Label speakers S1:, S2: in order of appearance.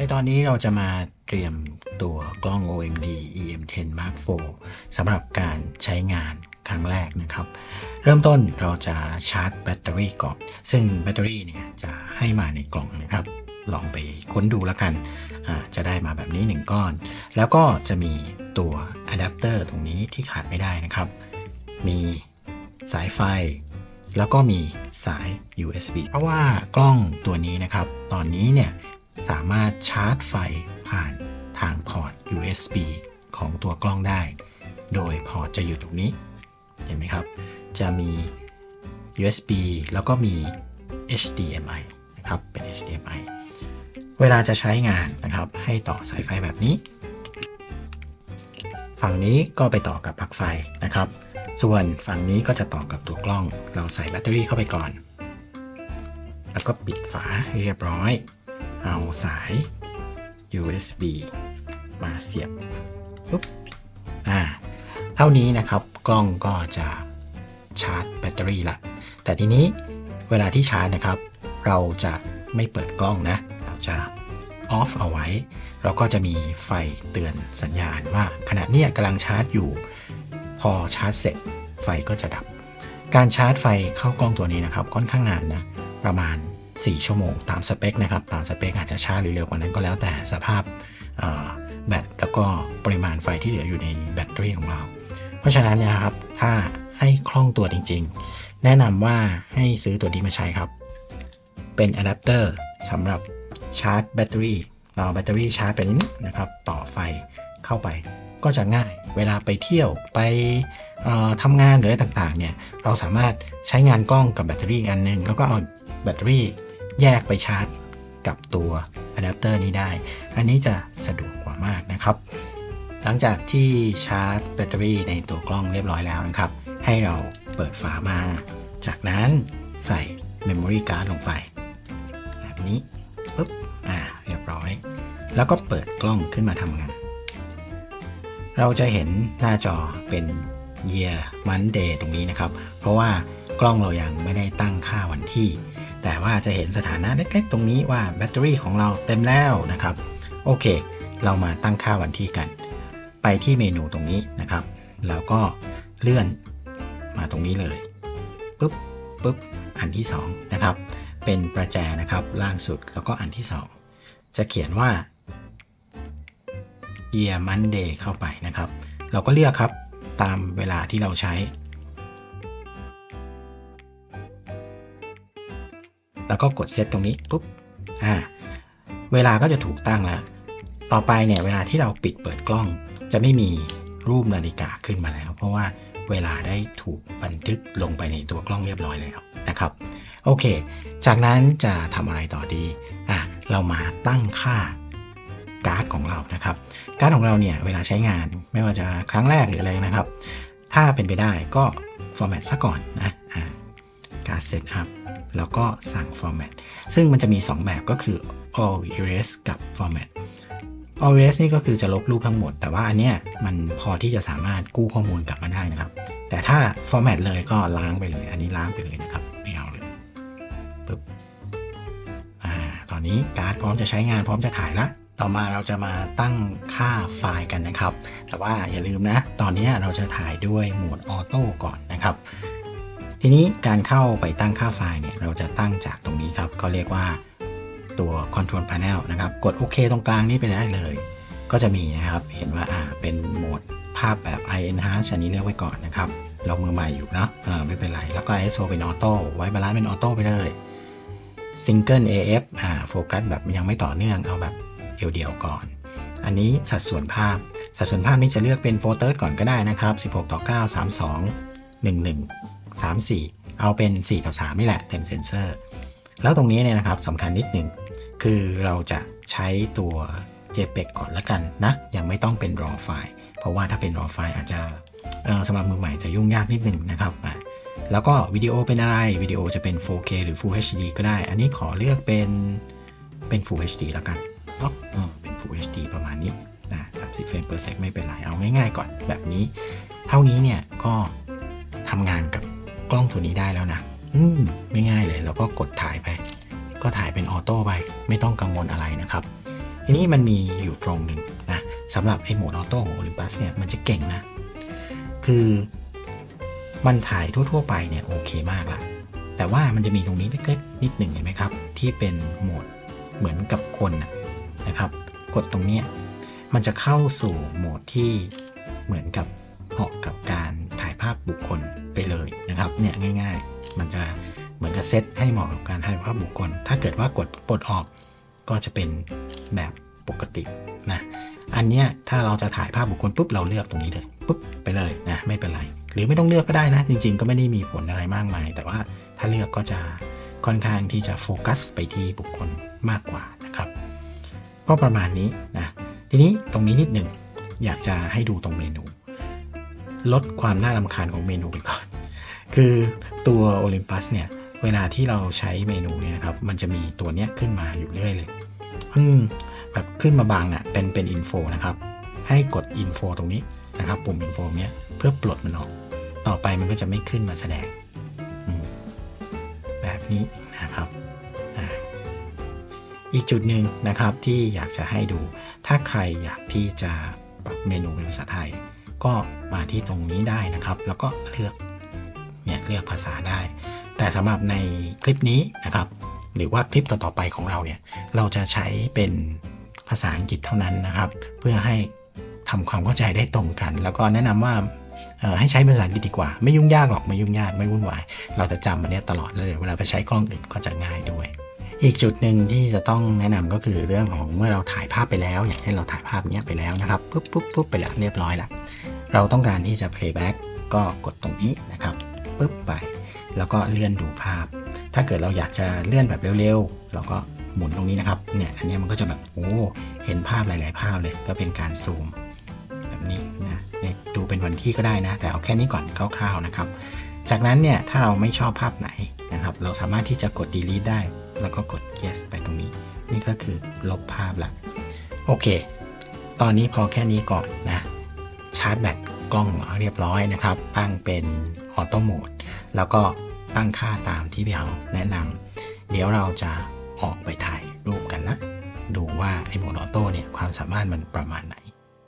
S1: ในตอนนี้เราจะมาเตรียมตัวกล้อง OMD EM10 Mark IV สำหรับการใช้งานครั้งแรกนะครับ เริ่มต้นเราจะชาร์จแบตเตอรี่ก่อน ซึ่งแบตเตอรี่เนี่ยจะให้มาในกล่องนะครับ ลองไปค้นดูแล้วกันอ่าจะได้มาแบบนี้ 1 ก้อน แล้วก็จะมีตัวอะแดปเตอร์ตรงนี้ที่ขาดไม่ได้นะครับ มีสายไฟ แล้วก็มีสาย USB เพราะว่ากล้องตัวนี้นะครับ ตอนนี้เนี่ย สามารถชาร์จไฟผ่านทางพอร์ต USB ของตัวกล้องได้ โดยพอร์ตจะอยู่ตรงนี้ เห็นไหมครับ จะมี USB แล้วก็มี HDMI นะครับ เป็น HDMI เวลาจะใช้งานนะครับ ให้ต่อสายไฟแบบนี้ ฝั่งนี้ก็ไปต่อกับปลั๊กไฟนะครับ ส่วนฝั่งนี้ก็จะต่อกับตัวกล้อง เราใส่แบตเตอรี่เข้าไปก่อน แล้วก็ปิดฝาให้เรียบร้อย เอาสาย USB มาเสียบปุ๊บอ่าเท่านี้นะครับกล้องก็จะชาร์จแบตเตอรี่ละ แต่ทีนี้เวลาที่ชาร์จนะครับ เราจะไม่เปิดกล้องนะ เราจะออฟเอาไว้ เราก็จะมีไฟเตือนสัญญาณว่าขณะนี้กำลังชาร์จอยู่ พอชาร์จเสร็จไฟก็จะดับ การชาร์จไฟเข้ากล้องตัวนี้นะครับ ค่อนข้างนานนะ ประมาณ 4 ชั่วโมงตามสเปคนะครับตามสเปคอาจจะช้าหรือเร็วกว่านั้นก็แล้วแต่สภาพแบตแล้วก็ปริมาณไฟที่เหลืออยู่ในแบตเตอรี่ของเรา เพราะฉะนั้นเนี่ยนะครับถ้าให้คล่องตัวจริง ๆ แนะนำว่าให้ซื้อตัวนี้มาใช้ครับ เป็นอะแดปเตอร์สำหรับชาร์จแบตเตอรี่เราเอแบตเตอรี่ชาร์จไปนี้นะครับต่อไฟเข้าไปก็จะง่ายเวลาไปเที่ยวไปทำงานหรืออะไรต่างๆเนี่ยเราสามารถใช้งานกล้องกับแบตเตอรี่อันหนึง แล้วก็เอาแบตเตอรี่ แยกไปชาร์จกับตัวอะแดปเตอร์นี้ได้ อันนี้จะสะดวกกว่ามากนะครับ หลังจากที่ชาร์จแบตเตอรี่ในตัวกล้องเรียบร้อยแล้วนะครับ ให้เราเปิดฝามา จากนั้นใส่ Memory Card ลงไป แบบนี้ปุ๊บอ่าเรียบร้อย แล้วก็เปิดกล้องขึ้นมาทำงาน เราจะเห็นหน้าจอเป็น year month day ตรงนี้นะครับ เพราะว่ากล้องเรายังไม่ได้ตั้งค่าวันที่ แต่ว่าจะเห็นสถานะเล็กๆ ตรงนี้ว่าแบตเตอรี่ของเราเต็มแล้วนะครับ โอเค เรามาตั้งค่าวันที่กัน ไปที่เมนูตรงนี้นะครับ แล้วก็เลื่อนมาตรงนี้เลยปุ๊บปุ๊บอันที่2นะครับ เป็นประแจนะครับล่างสุดแล้วก็อันที่ 2 จะเขียนว่า year Monday เข้าไปนะครับ เราก็เลือกครับตามเวลาที่เราใช้ แล้วก็กดเซตตรงนี้ปุ๊บอ่าเวลาก็จะถูกตั้งแล้ว ต่อไปเนี่ยเวลาที่เราปิดเปิดกล้อง จะไม่มีรูปนาฬิกาขึ้นมาแล้ว เพราะว่าเวลาได้ถูกบันทึกลงไปในตัวกล้องเรียบร้อยแล้วนะครับ โอเค จากนั้นจะทำอะไรต่อดีอะเรามาตั้งค่าการ์ดของเรานะครับ การ์ดของเราเนี่ยเวลาใช้งานไม่ว่าจะครั้งแรกหรืออะไรนะครับ ถ้าเป็นไปได้ก็ format ซะก่อนนะอ่าการ set up แล้วก็สั่ง format ซึ่งมันจะมี 2 แบบก็คือ all erase กับ format all erase นี่ก็คือจะลบรูปทั้งหมด แต่ว่าอันเนี้ยมันพอที่จะสามารถกู้ข้อมูลกลับมาได้นะครับ แต่ถ้า format เลยก็ล้างไปเลย อันนี้ล้างไปเลยนะครับ ไม่เอาเลยปึ๊บอ่าตอนนี้การ์ดพร้อมจะใช้งานพร้อมจะถ่ายละต่อมาเราจะมาตั้งค่าไฟล์กันนะครับ แต่ว่าอย่าลืมนะ ตอนนี้เราจะถ่ายด้วยโหมดออโต้ก่อนนะครับ ทีนี้การเข้าไปตั้งค่าไฟล์เนี่ยเราจะตั้งจากตรงนี้ครับ ก็เรียกว่าตัว Control Panel นะครับ กดโอเคตรงกลางนี้ไปได้เลย ก็จะมีนะครับ เห็นว่าอ่าเป็นโหมดภาพแบบ i enhance อันนี้เลือกไว้ก่อนนะครับ เรามือใหม่อยู่เนะเออไม่เป็นไร แล้วก็ ISO เป็นออโต้ไว้บาลานซ์เป็นออโต้ไปเลย Single AF อ่าโฟกัสแบบยังไม่ต่อเนื่องเอาแบบเดียวๆก่อน อันนี้สัดส่วนภาพ สัดส่วนภาพนี้จะเลือกเป็นโฟเตอร์ก่อนก็ได้นะครับ 16 ต่อ 9 32 11 34 เอาเป็น 4 ต่อ 3 นี่แหละเต็มเซนเซอร์ แล้วตรงนี้เนี่ยนะครับสำคัญนิดหนึ่งคือเราจะใช้ตัว JPEG ก่อนละกันนะ ยังไม่ต้องเป็น RAW ไฟล์เพราะว่าถ้าเป็น RAW ไฟล์อาจจะเอ่อสำหรับมือใหม่จะยุ่งยากนิดหนึ่งนะครับอะแล้วก็วิดีโอเป็นอะไรวิดีโอจะเป็น 4K หรือ Full HD ก็ได้ อันนี้ขอเลือกเป็นเป็น Full HD แล้วกันเนาะเออเป็น Full HD ประมาณนี้นะ30เฟรม per sec ไม่เป็นไร เอาง่ายๆก่อนแบบนี้ เท่านี้เนี่ยก็ทำงานกับ กล้องตัวนี้ได้แล้วนะ อืมไม่ง่ายเลย แล้วก็กดถ่ายไป ก็ถ่ายเป็นออโต้ไป ไม่ต้องกังวลอะไรนะครับ ทีนี้มันมีอยู่ตรงหนึ่งนะสำหรับไอ้โหมดออโต้ของ Olympus เนี่ย มันจะเก่งนะ คือมันถ่ายทั่ว ๆ ไปเนี่ยโอเคมากละ แต่ว่ามันจะมีตรงนี้เล็กๆ นิดหนึ่งเห็นไหมครับ ที่เป็นโหมดเหมือนกับคนนะนะครับ กดตรงเนี้ยมันจะเข้าสู่โหมดที่เหมือนกับเหมาะกับการถ่ายภาพบุคคล ไปเลยนะครับเนี่ยง่าย ๆ มันจะเหมือนกับเซตให้เหมาะกับการถ่ายภาพบุคคล ถ้าเกิดว่ากดปลดออกก็จะเป็นแบบปกตินะอันเนี้ยถ้าเราจะถ่ายภาพบุคคลปุ๊บเราเลือกตรงนี้เลยปุ๊บไปเลยนะไม่เป็นไรหรือไม่ต้องเลือกก็ได้นะ จริง ๆ ก็ไม่ได้มีผลอะไรมากมาย แต่ว่าถ้าเลือกก็จะค่อนข้างที่จะโฟกัสไปที่บุคคลมากกว่านะครับก็ประมาณนี้นะทีนี้ตรงนี้นิดหนึ่งอยากจะให้ดูตรงเมนู ลดความน่ารำคาญของเมนูไปก่อน คือตัว Olympus เนี่ย เวลาที่เราใช้เมนูเนี่ยนะครับ มันจะมีตัวเนี้ยขึ้นมาอยู่เรื่อยเลย อืม แบบขึ้นมาบางอะ เป็นเป็นอินโฟนะครับ ให้กดอินโฟตรงนี้นะครับ ปุ่มอินโฟเนี้ยเพื่อปลดมันออก ต่อไปมันก็จะไม่ขึ้นมาแสดง แบบนี้นะครับอีกจุดหนึ่งนะครับที่อยากจะให้ดู ถ้าใครอยากที่จะปรับเมนูเป็นภาษาไทย ก็มาที่ตรงนี้ได้นะครับ แล้วก็เลือกเนี่ยเลือกภาษาได้ แต่สำหรับในคลิปนี้นะครับ หรือว่าคลิปต่อๆไปของเราเนี่ยเราจะใช้เป็นภาษาอังกฤษเท่านั้นนะครับ เพื่อให้ทำความเข้าใจได้ตรงกัน แล้วก็แนะนำว่าเอ่อให้ใช้ภาษาอังกฤษดีกว่า ไม่ยุ่งยากหรอกไม่ยุ่งยากไม่วุ่นวาย เราจะจำมันเนี้ยตลอดเลยเวลาไปใช้กล้องอื่นก็จะง่ายด้วย อีกจุดหนึ่งที่จะต้องแนะนำก็คือเรื่องของเมื่อเราถ่ายภาพไปแล้ว อย่างเช่นเราถ่ายภาพเนี้ยไปแล้วนะครับปุ๊บปุ๊บปุ๊บไปแล้วเรียบร้อยละ เราต้องการที่จะ playback ก็กดตรงนี้นะครับปุ๊บไป แล้วก็เลื่อนดูภาพ ถ้าเกิดเราอยากจะเลื่อนแบบเร็วๆ เราก็หมุนตรงนี้นะครับ เนี่ยอันนี้มันก็จะแบบโอ้เห็นภาพหลาย ๆ ภาพเลยก็เป็นการซูมแบบนี้นะนดูเป็นวันที่ก็ได้นะ แต่เอาแค่นี้ก่อนคร่าวๆนะครับ จากนั้นเนี่ยถ้าเราไม่ชอบภาพไหนนะครับ เราสามารถที่จะกด delete ได้ แล้วก็กด yes ไปตรงนี้ นี่ก็คือลบภาพละโอเค ตอนนี้พอแค่นี้ก่อนนะ ชาร์จแบตกล้องเรียบร้อยนะครับ ตั้งเป็นออโต้โหมดแล้วก็ตั้งค่าตามที่พี่เขาแนะนำเดี๋ยวเราจะออกไปถ่ายรูปกันนะ ดูว่าไอ้โหมดออโต้เนี่ยความสามารถมันประมาณไหน